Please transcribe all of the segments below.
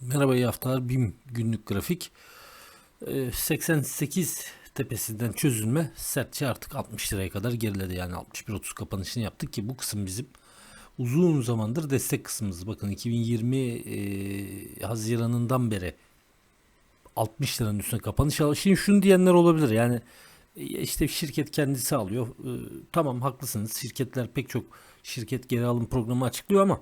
Merhaba iyi haftalar. BİM günlük grafik. Ee, 88 tepesinden çözülme sertçe artık 60 liraya kadar geriledi. Yani 61.30 kapanışını yaptık ki bu kısım bizim uzun zamandır destek kısmımız. Bakın 2020 e, Haziran'ından beri 60 liranın üstüne kapanış alıyor. Şimdi şunu diyenler olabilir yani e, işte şirket kendisi alıyor. E, tamam haklısınız. Şirketler pek çok şirket geri alım programı açıklıyor ama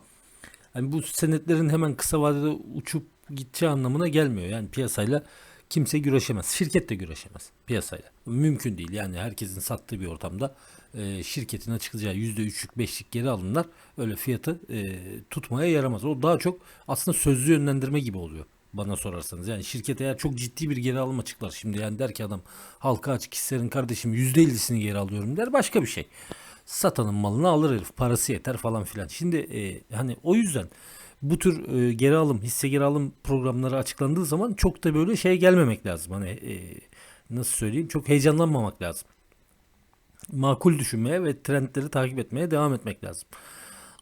yani bu senetlerin hemen kısa vadede uçup gideceği anlamına gelmiyor. Yani piyasayla kimse güreşemez. Şirket de güreşemez piyasayla. Mümkün değil. Yani herkesin sattığı bir ortamda e, şirketin açıklayacağı %3'lük 5'lik geri alımlar öyle fiyatı e, tutmaya yaramaz. O daha çok aslında sözlü yönlendirme gibi oluyor bana sorarsanız. Yani şirket eğer çok ciddi bir geri alım açıklar şimdi yani der ki adam halka açık hissenin kardeşim %50'sini geri alıyorum der başka bir şey. Satanın malını alır herif parası yeter falan filan. Şimdi e, hani o yüzden bu tür e, geri alım hisse geri alım programları açıklandığı zaman çok da böyle şey gelmemek lazım. Hani e, nasıl söyleyeyim çok heyecanlanmamak lazım. Makul düşünmeye ve trendleri takip etmeye devam etmek lazım.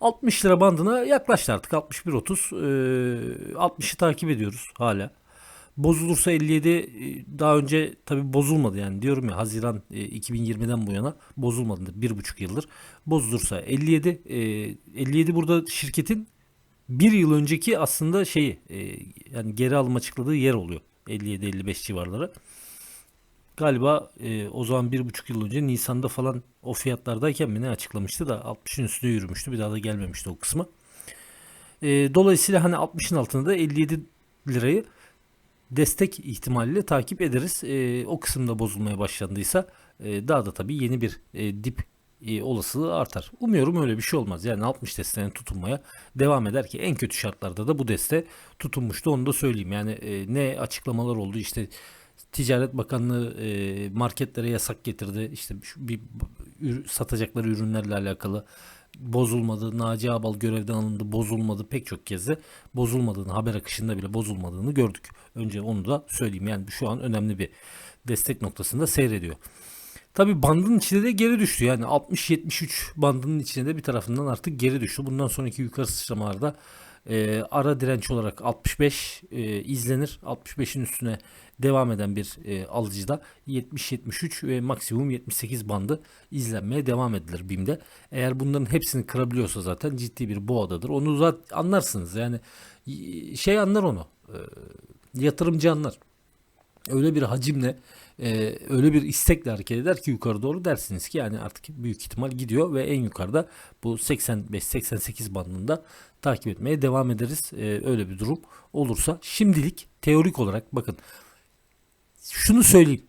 60 lira bandına yaklaştı artık 61.30 e, 60'ı takip ediyoruz hala. Bozulursa 57 e, daha önce tabi bozulmadı yani diyorum ya Haziran e, 2020'den bu yana bozulmadı bir buçuk yıldır. Bozulursa 57 e, 57 burada şirketin bir yıl önceki aslında şeyi e, yani geri alım açıkladığı yer oluyor 57-55 civarları. Galiba e, o zaman bir buçuk yıl önce Nisan'da falan o fiyatlardayken mi ne açıklamıştı da 60'ın üstüne yürümüştü. Bir daha da gelmemişti o kısmı. E, dolayısıyla hani 60'ın altında da 57 lirayı destek ihtimaliyle takip ederiz. E, o kısımda bozulmaya başlandıysa e, daha da tabii yeni bir e, dip e, olasılığı artar. Umuyorum öyle bir şey olmaz. Yani 60 desteğine tutunmaya devam eder ki en kötü şartlarda da bu deste tutunmuştu onu da söyleyeyim. Yani e, ne açıklamalar oldu işte Ticaret Bakanlığı e, marketlere yasak getirdi. İşte bir satacakları ürünlerle alakalı bozulmadı. Naci Abal görevden alındı, bozulmadı. Pek çok kez de bozulmadığını, haber akışında bile bozulmadığını gördük. Önce onu da söyleyeyim. Yani şu an önemli bir destek noktasında seyrediyor. Tabi bandın içinde de geri düştü. Yani 60-73 bandının içinde de bir tarafından artık geri düştü. Bundan sonraki yukarı sıçramalarda e, ara direnç olarak 65 e, izlenir. 65'in üstüne devam eden bir e, alıcıda 70-73 ve maksimum 78 bandı izlenmeye devam edilir BİM'de. Eğer bunların hepsini kırabiliyorsa zaten ciddi bir boğadadır. Onu zaten anlarsınız. Yani şey anlar onu. E, yatırımcı anlar. Öyle bir hacimle e, öyle bir istekle hareket eder ki yukarı doğru dersiniz ki yani artık büyük ihtimal gidiyor ve en yukarıda bu 85-88 bandında takip etmeye devam ederiz. E, öyle bir durum olursa şimdilik teorik olarak bakın şunu söyleyeyim.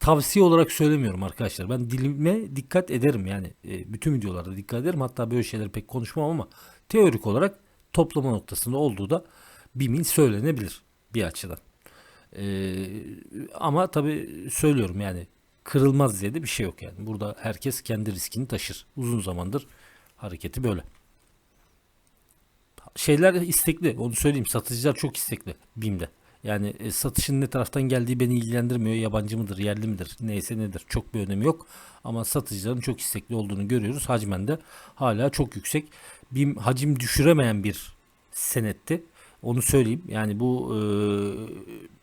Tavsiye olarak söylemiyorum arkadaşlar. Ben dilime dikkat ederim yani e, bütün videolarda dikkat ederim. Hatta böyle şeyleri pek konuşmam ama teorik olarak toplama noktasında olduğu da bimin söylenebilir bir açıdan. Ee, ama tabi söylüyorum yani kırılmaz diye de bir şey yok yani. Burada herkes kendi riskini taşır. Uzun zamandır hareketi böyle. Şeyler istekli onu söyleyeyim satıcılar çok istekli BİM'de. Yani e, satışın ne taraftan geldiği beni ilgilendirmiyor. Yabancı mıdır, yerli midir, neyse nedir çok bir önemi yok. Ama satıcıların çok istekli olduğunu görüyoruz. Hacmen de hala çok yüksek. BİM hacim düşüremeyen bir senetti. Onu söyleyeyim. Yani bu e,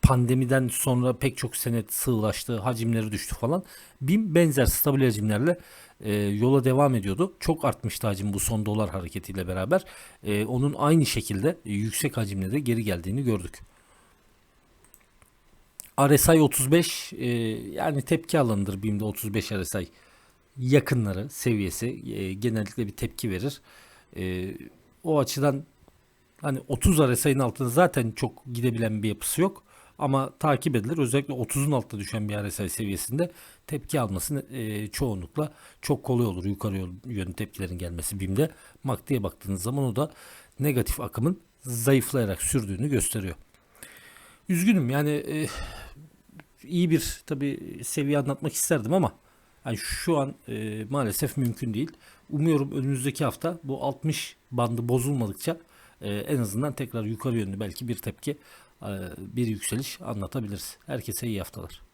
pandemiden sonra pek çok senet sığlaştı, hacimleri düştü falan. BİM benzer stabil hacimlerle e, yola devam ediyordu. Çok artmıştı hacim bu son dolar hareketiyle beraber. E, onun aynı şekilde yüksek hacimle de geri geldiğini gördük. RSI 35 e, yani tepki alanıdır BİM'de 35 RSI yakınları seviyesi e, genellikle bir tepki verir. E, o açıdan Hani 30 RSI'nin altında zaten çok gidebilen bir yapısı yok. Ama takip edilir. Özellikle 30'un altında düşen bir RSI seviyesinde tepki alması e, çoğunlukla çok kolay olur. Yukarı yönlü tepkilerin gelmesi BİM'de. MACD'ye baktığınız zaman o da negatif akımın zayıflayarak sürdüğünü gösteriyor. Üzgünüm yani e, iyi bir tabi seviye anlatmak isterdim ama yani şu an e, maalesef mümkün değil. Umuyorum önümüzdeki hafta bu 60 bandı bozulmadıkça e, en azından tekrar yukarı yönlü belki bir tepki, bir yükseliş anlatabiliriz. Herkese iyi haftalar.